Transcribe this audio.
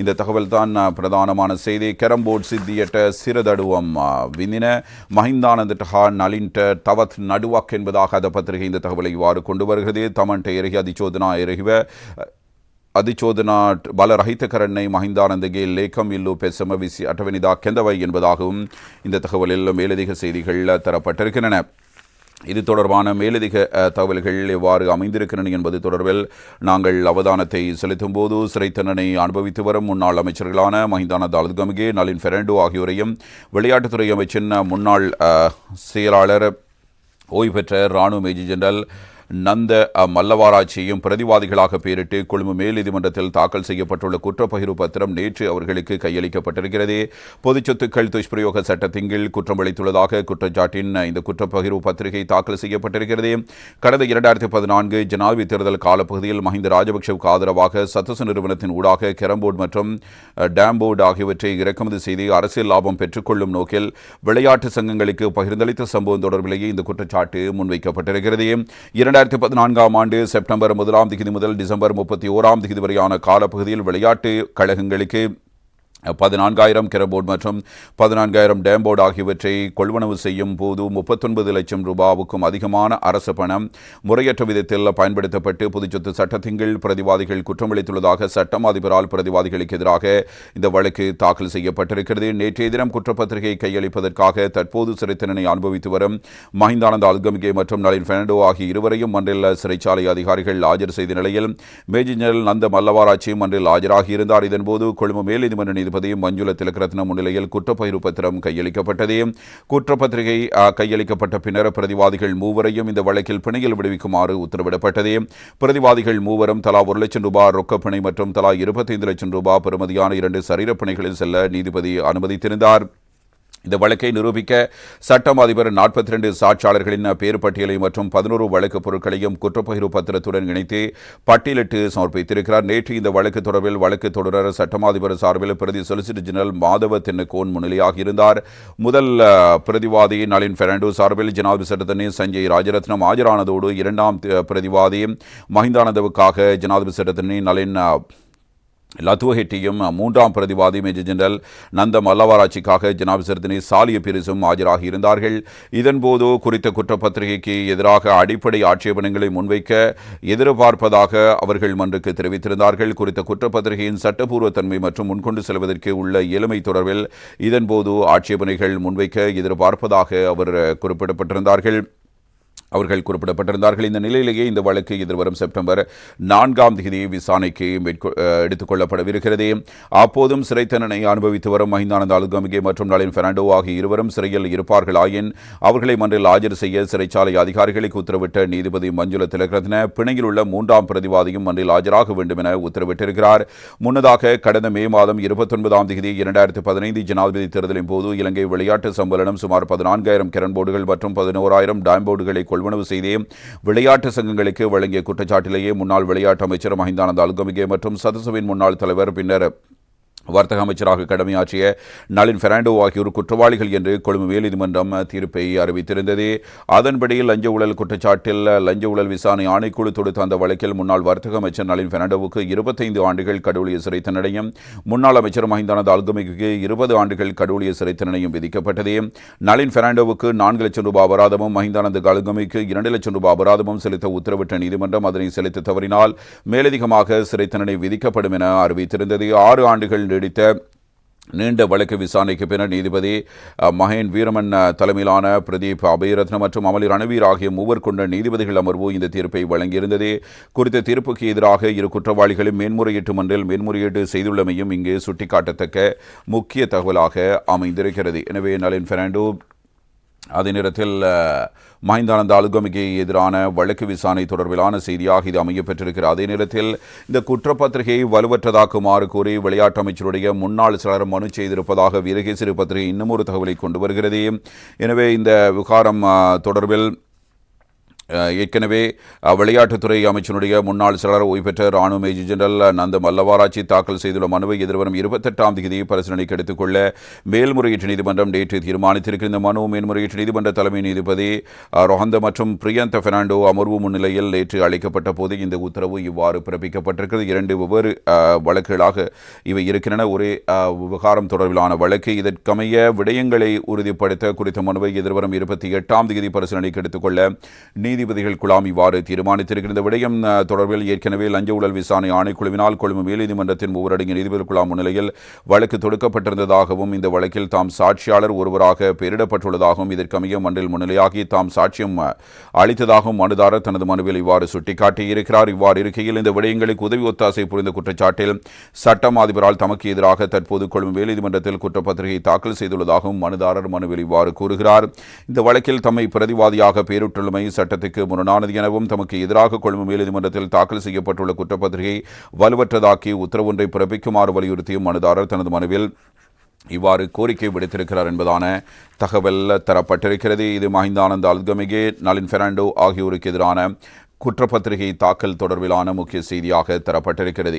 இந்த தகவல் தான் பிரதானமான செய்தி. கேரம்போர்ட் சித்தியட்ட சிறுதடுவம் விந்தின மஹிந்தானந்தட்டஹா நலின்ட தவத் நடுவாக் என்பதாக அந்த பத்திரிகை இந்த தகவலை இவ்வாறு கொண்டு வருகிறது. தமன்ட எருகி அதிச்சோதனா எருகிவ ಅಧಿಚೋದನಾ ಬಲ ರಹಿತ ಕರಣ್ಣೈ ಮಹಿಂದಾನಂದಗೆ ಲೇಖಂ ಇಲ್ಲೂ ಪೆಸಮ அட்டவனிதா கெந்தவை என்பதாகவும் இந்த தகவலில் மேலதிக செய்திகள் தரப்பட்டிருக்கின்றன. இது தொடர்பான மேலதிக தகவல்கள் எவ்வாறு அமைந்திருக்கின்றன என்பது தொடர்பில் நாங்கள் அவதானத்தை செலுத்தும் போது சிறை தண்டனை அனுபவித்து வரும் முன்னாள் அமைச்சர்களான மஹிந்தான அலுத்கமிகே நளின் ஃபெரண்டோ ஆகியோரையும் விளையாட்டுத்துறை அமைச்சின் முன்னாள் செயலாளர் ஓய்வு பெற்ற இராணுவ மேஜர் ஜெனரல் நந்த அஹ், பிரதிவாதிகளாக பெயரிட்டு கொழும்பு மேல் நீதிமன்றத்தில் தாக்கல் செய்யப்பட்டுள்ள குற்றப்பகிர்வு பத்திரம் நேற்று அவர்களுக்கு கையளிக்கப்பட்டிருக்கிறது. பொதுச் சொத்துக்கள் துஷ்பிரயோக சட்டத்தின் கீழ் குற்றம் அளித்துள்ளதாக குற்றச்சாட்டின் இந்த குற்றப்பகிர்வு பத்திரிகை தாக்கல் செய்யப்பட்டிருக்கிறது. கடந்த இரண்டாயிரத்தி பதினான்கு ஜனாதிபதி தேர்தல் காலப்பகுதியில் மஹிந்த ராஜபக்சவுக்கு ஆதரவாக சத்தச நிறுவனத்தின் ஊடாக கேரம்போர்டு மற்றும் டேம்போர்டு டேம் ஆகியவற்றை இறக்குமதி செய்து அரசியல் லாபம் பெற்றுக்கொள்ளும் நோக்கில் விளையாட்டு சங்கங்களுக்கு பகிர்ந்தளித்த சம்பவம் தொடர்பிலேயே இந்த குற்றச்சாட்டு முன்வைக்கப்பட்டிருக்கிறது. இரண்டாயிரத்தி பதினான்காம் ஆண்டு செப்டம்பர் முதலாம் தேதி முதல் டிசம்பர் முப்பத்தி ஓராம் தேதி வரையான காலப்பகுதியில் விளையாட்டு கழகங்களுக்கு பதினான்காயிரம் கிரபோர்ட் மற்றும் பதினான்காயிரம் டேம்போர்டு ஆகியவற்றை கொள்வனவு செய்யும் போது முப்பத்தொன்பது லட்சம் ரூபாவுக்கும் அதிகமான அரசு பணம் முறையற்ற விதத்தில் பயன்படுத்தப்பட்டு பொதுச்சொத்து சட்டத்தின் கீழ் பிரதிவாதிகள் குற்றமளித்துள்ளதாக சட்டம் அதிபரால் பிரதிவாதிகளுக்கு எதிராக இந்த வழக்கு தாக்கல் செய்யப்பட்டிருக்கிறது. நேற்றைய தினம் குற்றப்பத்திரிகை கையளிப்பதற்காக தற்போது சிறை தண்டனை அனுபவித்து வரும் மஹிந்தானந்த அல்கமிகே மற்றும் நளின் பெர்னாண்டோ ஆகிய இருவரையும் மன்றில் சிறைச்சாலை அதிகாரிகள் ஆஜர் செய்த நிலையில் மேஜர் ஜெனரல் நந்த மல்லவாராச்சியும் மன்றில் ஆஜராகியிருந்தார் இதன்போது கொழும்பு மேல் நீதிமன்ற நீதிபதி மஞ்சுள திலகரத்ன முன்னிலையில் குற்றப்பயிர் பத்திரம் கையளிக்கப்பட்டது. குற்றப்பத்திரிகை கையளிக்கப்பட்ட பின்னர் பிரதிவாதிகள் மூவரையும் இந்த வழக்கில் பிணையில் விடுவிக்குமாறு உத்தரவிடப்பட்டது. பிரதிவாதிகள் மூவரும் தலா ஒரு லட்சம் ரூபாய் ரொக்கப்பிணை மற்றும் தலா இருபத்தைந்து லட்சம் ரூபாய் பெறுமதியான இரண்டு சரீரப் பிணைகளில் செல்ல நீதிபதி அனுமதித்திருந்தார். இந்த வழக்கை நிரூபிக்க சட்டம் அதிபர் நாற்பத்தி ரெண்டு சாட்சியாளர்களின் பேர் பட்டியலை மற்றும் பதினோரு வழக்கு பொருட்களையும் குற்றப்பகிர்வு பத்திரத்துடன் இணைத்து பட்டியலிட்டு சமர்ப்பித்திருக்கிறார். நேற்று இந்த வழக்கு தொடர்பில் வழக்கு தொடர சட்டமாதிபர் சார்பில் பிரதி சொலிசிட்டர் ஜெனரல் மாதவ தென்னகோன் முன்னிலையாக இருந்தார். முதல் பிரதிவாதி நளின் பெர்னாண்டோ சார்பில் ஜனாதிபதி சட்டத்தனி சஞ்சய் ராஜரத்னம் ஆஜரானதோடு இரண்டாம் பிரதிவாதி மஹிந்தானந்தவுக்காக ஜனாதிபதி சட்டத்தனி நளின் லத்துவஹெட்டியும் மூன்றாம் பிரதிவாதி மேஜர் ஜெனரல் நந்த மல்லவாராட்சிக்காக ஜனாபிசர்தினி சாலிய பிரிசும் ஆஜராகி இருந்தார்கள். இதன்போது குறித்த குற்றப்பத்திரிகைக்கு எதிராக அடிப்படை ஆட்சேபனைகளை முன்வைக்க எதிர்பார்ப்பதாக அவர்கள் மன்றுக்கு தெரிவித்திருந்தார்கள். குறித்த குற்றப்பத்திரிகையின் சட்டப்பூர்வ தன்மை மற்றும் முன்கொண்டு செல்வதற்கு உள்ள இயலுமை தொடர்பில் இதன்போது ஆட்சேபனைகள் முன்வைக்க எதிர்பார்ப்பதாக அவர் குறிப்பிடப்பட்டிருந்தார்கள். அவர்கள் குறிப்பிடப்பட்டிருந்தார்கள். இந்த நிலையிலேயே இந்த வழக்கு எதிர்வரும் செப்டம்பர் நான்காம் தேதி விசாரணைக்கு எடுத்துக்கொள்ளப்படவிருக்கிறது. எடுத்துக் அப்போதும் சிறை தண்டனை அனுபவித்து வரும் மஹிந்தானந்த அலுகமிகே மற்றும் நளின் பெர்னாண்டோ ஆகிய இருவரும் சிறையில் இருப்பார்கள் ஆயின் அவர்களை மன்றில் ஆஜர் செய்ய சிறைச்சாலை அதிகாரிகளுக்கு உத்தரவிட்ட நீதிபதி மஞ்சுள திலகரத்ன பிணையில் உள்ள மூன்றாம் பிரதிவாதியும் மன்றில் ஆஜராக வேண்டும் என உத்தரவிட்டிருக்கிறார். முன்னதாக கடந்த மே மாதம் இருபத்தொன்பதாம் தேதி இரண்டாயிரத்தி பதினைந்து ஜனாதிபதி தேர்தலின் போது இலங்கை விளையாட்டு சம்பளம் சுமார் பதினான்காயிரம் கிரண் போர்டுகள் மற்றும் பதினோராயிரம் டைம் போர்டுகளை கொள்வனவு செய்து விளையாட்டு சங்கங்களுக்கு வழங்கிய குற்றச்சாட்டிலேயே முன்னாள் விளையாட்டு அமைச்சர் மஹிந்தானந்த அல்கமிகே மற்றும் சதசபையின் முன்னாள் தலைவர் பின்னர் வர்த்தக அமைச்சராக கடமையாற்றிய நளின் பெர்னாண்டோ ஆகியோர் குற்றவாளிகள் என்று கொழும்பு உயர்நீதிமன்றம் தீர்ப்பை அறிவித்திருந்தது. அதன்படி லஞ்ச ஊழல் குற்றச்சாட்டில் லஞ்ச ஊழல் விசாரணை ஆணைக்குழு தொடுத்த அந்த வழக்கில் முன்னாள் வர்த்தக அமைச்சர் நளின் பெர்னாண்டோவுக்கு இருபத்தைந்து ஆண்டுகள் கடவுளிய சிறை தண்டனையும் முன்னாள் அமைச்சர் மஹிந்தான அல்கமிக்கு இருபது ஆண்டுகள் கடவுளிய சிறை தண்டனையும் விதிக்கப்பட்டது. நளின் பெர்னாண்டோவுக்கு நான்கு லட்சம் ரூபாய் அபராதமும் மஹிந்தானந்த அல்கமிக்கு இரண்டு லட்சம் ரூபாய் அபராதமும் செலுத்த உத்தரவிட்ட நீதிமன்றம் அதனை செலுத்த தவறினால் மேலதிகமாக சிறை தண்டனை விதிக்கப்படும் என அறிவித்திருந்தது. ஆறு ஆண்டுகள் நீடித்த நீண்ட வழக்கு விசாரணைக்கு பின்னர் நீதிபதி மகேன் வீரமன் தலைமையிலான பிரதீப் அபயரத்ன மற்றும் அமலி ரணவீர் ஆகிய மூவர் கொண்ட நீதிபதிகள் அமர்வு இந்த தீர்ப்பை வழங்கியிருந்தது. குறித்த தீர்ப்புக்கு எதிராக இரு குற்றவாளிகளும் மேன்முறையீட்டு மன்றில் மேன்முறையீடு செய்துள்ளமையும் இங்கு சுட்டிக்காட்டத்தக்க முக்கிய தகவலாக அமைந்திருக்கிறது. எனவே நலின் பெர்னாண்டோ அதே நேரத்தில் மஹிந்தானந்த அலுகமிக்கு எதிரான வழக்கு விசாரணை தொடர்பிலான செய்தியாக இது அமையப்பெற்றிருக்கிறது. அதே நேரத்தில் இந்த குற்றப்பத்திரிகையை வலுவற்றதாக்குமாறு கூறி விளையாட்டு அமைச்சருடைய முன்னாள் சிலர் மனு செய்திருப்பதாக வீரகேசரி பத்திரிகை இன்னும் ஒரு தகவலை கொண்டு வருகிறது. எனவே இந்த விவகாரம் தொடர்பில் ஏற்கனவே விளையாட்டுத்துறை அமைச்சருடைய முன்னாள் செயலர் ஓய்வு பெற்ற ராணுவ மேஜர் ஜெனரல் நந்த மல்லவாராச்சி தாக்கல் செய்துள்ள மனுவை எதிர்வரும் இருபத்தெட்டாம் தேதி பரிசீலனைக்கு எடுத்துக்கொள்ள மேல்முறையீட்டு நீதிமன்றம் நேற்று தீர்மானித்திருக்கிற இந்த மனு மேல்முறையீட்டு நீதிமன்ற தலைமை நீதிபதி ரொஹந்த மற்றும் பிரியந்த பெர்னாண்டோ அமர்வு முன்னிலையில் நேற்று அளிக்கப்பட்ட போது இந்த உத்தரவு இவ்வாறு பிறப்பிக்கப்பட்டிருக்கிறது. இரண்டு வெவ்வேறு வழக்குகளாக இவை இருக்கின்றன. ஒரே விவகாரம் தொடர்பிலான வழக்கு. இதற்கமைய விடயங்களை உறுதிப்படுத்த குறித்த மனுவை எதிர்வரும் இருபத்தி எட்டாம் தேதி பரிசீலனைக்கு எடுத்துக்கொள்ள நீதிபதிகள் குழாம் இவ்வாறு தீர்மானித்திருக்கிற விடயம் தொடர்பில் ஏற்கனவே லஞ்ச ஊழல் விசாரணை ஆணைக்குழுவினால் கொழும்பு மேல்நீதிமன்றத்தின் மூவரடங்கிய நீதிபதி குழாம் முன்னிலையில் வழக்கு தொடுக்கப்பட்டிருந்ததாகவும் இந்த வழக்கில் தாம் சாட்சியாளர் ஒருவராக பெயரிடப்பட்டுள்ளதாகவும் இதற்கமைய மன்றில் முன்னிலையாகி தாம் சாட்சியம் அளித்ததாகவும் மனுதாரர் தனது மனுவில் இவ்வாறு சுட்டிக்காட்டியிருக்கிறார். இவ்வாறு இருக்கையில் இந்த விடயங்களுக்கு உதவி ஒத்தாசை புரிந்த குற்றச்சாட்டில் சட்டம் அதிபரால் தமக்கு எதிராக தற்போது கொழும்பு மேல்நீதிமன்றத்தில் குற்றப்பத்திரிகை தாக்கல் செய்துள்ளதாகவும் மனுதாரர் மனுவில் இவ்வாறு கூறுகிறார். இந்த வழக்கில் தம்மை பிரதிவாதியாக பெயரிட்டுள்ளமை சட்டத்துக்கு முரணானது எனவும் தமக்கு எதிராக கொழும்பு மேல்நீதிமன்றத்தில் தாக்கல் செய்யப்பட்டுள்ள குற்றப்பத்திரிகை வலுவற்றதாக்கி உத்தரவொன்றை பிறப்பிக்குமாறு வலியுறுத்தியும் மனுதாரர் தனது மனுவில் இவ்வாறு கோரிக்கை விடுத்திருக்கிறார் என்பதான தகவல் தரப்பட்டிருக்கிறது. இது மஹிந்தானந்த அல்கமிகே நளின் பெர்னாண்டோ ஆகியோருக்கு எதிரான குற்றப்பத்திரிகை தாக்கல் தொடர்பிலான முக்கிய செய்தியாக தரப்பட்டிருக்கிறது.